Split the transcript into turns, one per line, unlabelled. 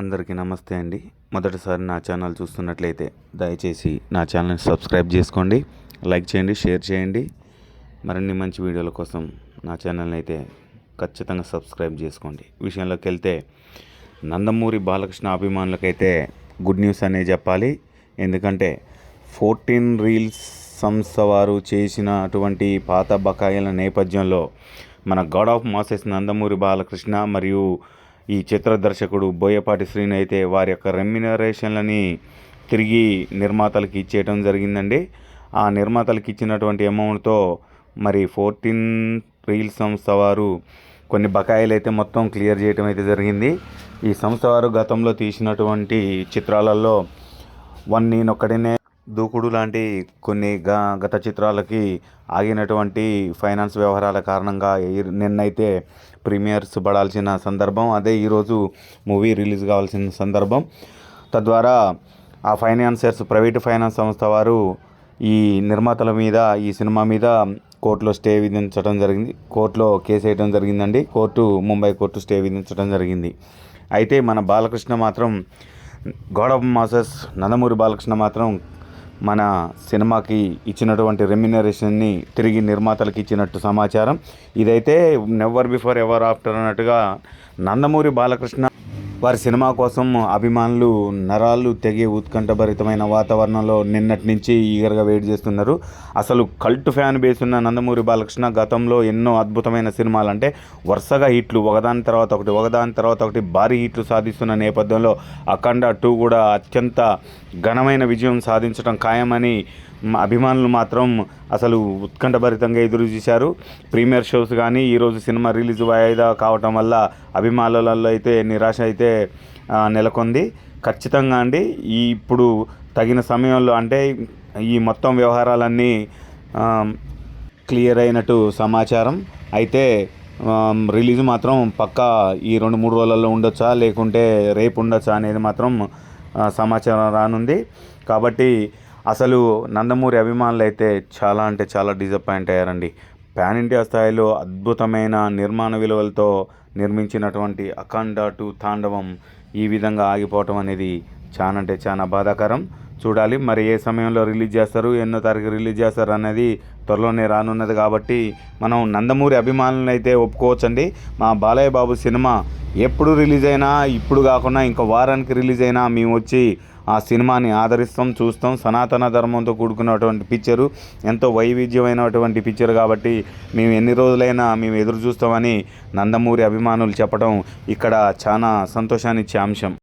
అందరికీ నమస్తే అండి. మొదటిసారి నా ఛానల్ చూస్తున్నట్లయితే దయచేసి నా ఛానల్ని సబ్స్క్రైబ్ చేసుకోండి. లైక్ చేయండి షేర్ చేయండి. మరిన్ని మంచి వీడియోల కోసం నా ఛానల్ని అయితే ఖచ్చితంగా సబ్స్క్రైబ్ చేసుకోండి. విషయంలోకి వెళ్తే నందమూరి బాలకృష్ణ అభిమానులకైతే గుడ్ న్యూస్ అనే చెప్పాలి. ఎందుకంటే ఫోర్టీన్ రీల్స్ సంస్థ వారు చేసినటువంటి పాత బకాయిల నేపథ్యంలో మన god of masses Nandamuri Balakrishna మరియు ఈ చిత్ర దర్శకుడు బోయపాటి శ్రీని అయితే వారి యొక్క రెమ్యునరేషన్లని తిరిగి నిర్మాతలకు ఇచ్చేయటం జరిగిందండి. ఆ నిర్మాతలకు ఇచ్చినటువంటి అమౌంట్తో మరి ఫోర్టీన్ రీల్ సంస్థ వారు కొన్ని బకాయిలు అయితే మొత్తం క్లియర్ చేయటం అయితే జరిగింది. ఈ సంస్థ వారు గతంలో తీసినటువంటి చిత్రాలలో వన్ నేనొక్కడినే దూకుడు లాంటి కొన్ని గ గత చిత్రాలకి ఆగినటువంటి ఫైనాన్స్ వ్యవహారాల కారణంగా నిన్నైతే ప్రీమియర్స్ పడాల్సిన సందర్భం అదే ఈరోజు మూవీ రిలీజ్ కావాల్సిన సందర్భం. తద్వారా ఆ ఫైనాన్సర్స్ ప్రైవేట్ ఫైనాన్స్ సంస్థ వారు ఈ నిర్మాతల మీద ఈ సినిమా మీద కోర్టులో స్టే విధించడం జరిగింది. కోర్టులో కేసు వేయడం జరిగిందండి. కోర్టు ముంబై కోర్టు స్టే విధించడం జరిగింది. అయితే మన బాలకృష్ణ మాత్రం గోడ ఆఫ్ మాసెస్ నందమూరి బాలకృష్ణ మాత్రం మన సినిమాకి ఇచ్చినటువంటి రెమ్యునరేషన్ని తిరిగి నిర్మాతలకు ఇచ్చినట్టు సమాచారం. ఇదైతే నెవర్ బిఫోర్ ఎవర్ ఆఫ్టర్ అన్నట్టుగా నందమూరి బాలకృష్ణ వారి సినిమా కోసం అభిమానులు నరాలు తెగే ఉత్కంఠభరితమైన వాతావరణంలో నిన్నటి నుంచి ఈగర్గా వెయిట్ చేస్తున్నారు. అసలు కల్ట్ ఫ్యాన్ బేస్ ఉన్న నందమూరి బాలకృష్ణ గతంలో ఎన్నో అద్భుతమైన సినిమాలు అంటే వరుసగా హిట్లు ఒకదాని తర్వాత ఒకటి ఒకదాని తర్వాత ఒకటి భారీ హిట్లు సాధిస్తున్న నేపథ్యంలో అఖండ టూ కూడా అత్యంత ఘనమైన విజయం సాధించడం ఖాయమని అభిమానులు మాత్రం అసలు ఉత్కంఠభరితంగా ఎదురు చూశారు. ప్రీమియర్ షోస్ కానీ ఈరోజు సినిమా రిలీజ్ వాయిదా కావటం వల్ల అభిమానులలో అయితే నిరాశ అయితే నెలకొంది. ఖచ్చితంగా అండి ఈ ఇప్పుడు తగిన సమయంలో అంటే ఈ మొత్తం వ్యవహారాలన్నీ క్లియర్ అయినట్టు సమాచారం. అయితే రిలీజ్ మాత్రం పక్కా ఈ రెండు మూడు రోజులలో ఉండొచ్చా లేకుంటే రేపు ఉండొచ్చా అనేది మాత్రం సమాచారం రానుంది. కాబట్టి అసలు నందమూరి అభిమానులు అయితే చాలా అంటే చాలా డిసప్పాయింట్ అయ్యారండి. పాన్ ఇండియా స్థాయిలో అద్భుతమైన నిర్మాణ విలువలతో నిర్మించినటువంటి అఖండ టు తాండవం ఈ విధంగా ఆగిపోవటం అనేది చాలా అంటే చాలా బాధాకరం. చూడాలి మరి ఏ సమయంలో రిలీజ్ చేస్తారు ఎన్నో తారీఖు రిలీజ్ చేస్తారు అనేది త్వరలోనే రానున్నది కాబట్టి మనం నందమూరి అభిమానులను అయితే ఒప్పుకోవచ్చండి. మా బాలయ్య బాబు సినిమా ఎప్పుడు రిలీజ్ అయినా ఇప్పుడు కాకుండా ఇంకో వారానికి రిలీజ్ అయినా మేము వచ్చి ఆ సినిమాని ఆదరిస్తాం చూస్తాం. సనాతన ధర్మంతో కూడుకున్నటువంటి పిక్చరు ఎంతో వైవిధ్యమైనటువంటి పిక్చర్ కాబట్టి మేము ఎన్ని రోజులైనా మేము ఎదురు చూస్తామని నందమూరి అభిమానులు చెప్పడం ఇక్కడ చాలా సంతోషాన్నిచ్చే అంశం.